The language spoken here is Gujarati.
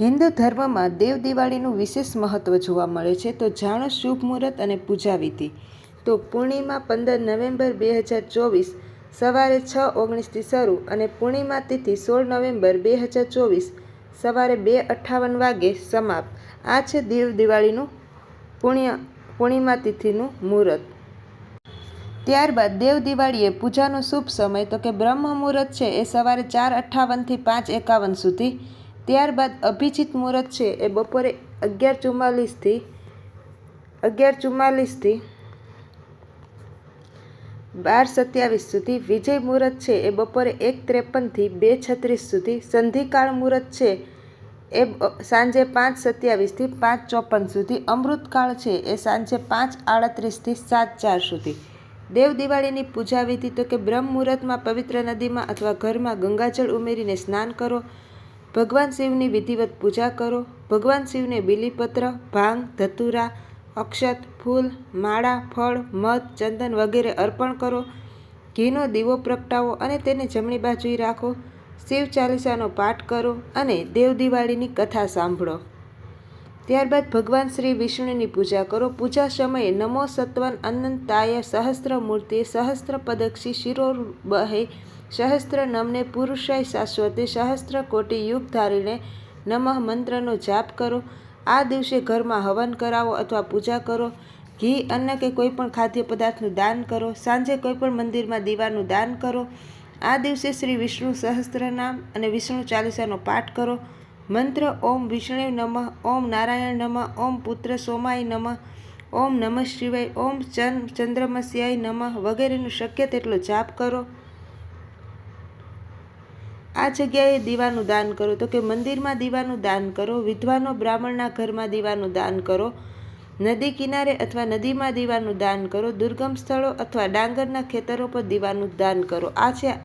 હિન્દુ ધર્મમાં દેવ દિવાળીનું વિશેષ મહત્ત્વ જોવા મળે છે, તો જાણો શુભ મુહૂર્ત અને પૂજા વિધિ. તો પૂર્ણિમા પંદર નવેમ્બર બે હજાર ચોવીસ, સવારે છ ઓગણીસથી શરૂ અને પૂર્ણિમા તિથિ સોળ નવેમ્બર બે હજાર ચોવીસ, સવારે બે અઠ્ઠાવન વાગે સમાપ્ત. આ છે દેવ દિવાળીનું પુણ્ય, પૂર્ણિમા તિથિનું મુહૂર્ત. ત્યારબાદ દેવ દિવાળીએ પૂજાનો શુભ સમય, તો કે બ્રહ્મ મુહૂર્ત છે, એ સવારે ચાર અઠ્ઠાવનથી પાંચ એકાવન સુધી ત્યારબાદ અભિજીત મુહૂર્ત છે એ બપોરે અગિયાર ચુમ્માલીસથી અગિયાર ચુમ્માલીસથી બાર સત્યાવીસ સુધી વિજય મુહૂર્ત છે એ બપોરે એક ત્રેપનથી બે છત્રીસ સુધી સંધિકાળ મુહૂર્ત છે એ સાંજે પાંચ સત્યાવીસથી પાંચ ચોપન સુધી અમૃતકાળ છે એ સાંજે પાંચ આડત્રીસથી સાત ચાર સુધી. દેવ દિવાળીની પૂજા વિધિ તો કે બ્રહ્મ મુહૂર્તમાં પવિત્ર નદીમાં અથવા ઘરમાં ગંગાજળ ઉમેરીને સ્નાન કરો. ભગવાન શિવની વિધિવત પૂજા કરો. ભગવાન શિવને બીલીપત્ર, ભાંગ, ધતુરા, અક્ષત, ફૂલ, માળા, ફળ, મધ, ચંદન વગેરે અર્પણ કરો. ઘીનો દીવો પ્રગટાવો અને તેને જમણી બાજુએ રાખો. શિવ ચાલીસાનો પાઠ કરો અને દેવ દિવાળીની કથા સાંભળો. ત્યારબાદ ભગવાન શ્રી વિષ્ણુની પૂજા કરો. પૂજા સમયે નમો સત્વન અનંતાય સહસ્ત્ર મૂર્તિ સહસ્ત્ર પદક્ષી શિરોબહે સહસ્ત્ર નમને પુરુષાય શાશ્વતે સહસ્ત્ર કોટી યુગ ધારીને નમઃ મંત્રનો જાપ કરો. આ દિવસે ઘરમાં હવન કરાવો અથવા પૂજા કરો. ઘી, અન્ન કે કોઈપણ ખાદ્ય પદાર્થનું દાન કરો. સાંજે કોઈપણ મંદિરમાં દીવાનું દાન કરો. આ દિવસે શ્રી વિષ્ણુ સહસ્ત્રનામ અને વિષ્ણુ ચાલીસાનો પાઠ કરો. મંત્ર ઓમ વિષ્ણુ નમઃ, ઓમ નારાયણ નમઃ, ઓમ પુત્ર સોમાય નમઃ, ઓમ નમઃ શિવાય, ઓમ ચંદ ચંદ્રમસ્યાય નમઃ વગેરેનું શક્ય તેટલો જાપ કરો. આ જગ્યાએ દીવાનું દાન કરો. તો કે મંદિરમાં દીવાનું દાન કરો, વિધવાનો બ્રાહ્મણના ઘરમાં દીવાનું દાન કરો, નદી કિનારે અથવા નદીમાં દીવાનું દાન કરો, દુર્ગમ સ્થળો અથવા ડાંગરના ખેતરો પર દીવાનું દાન કરો. આ છે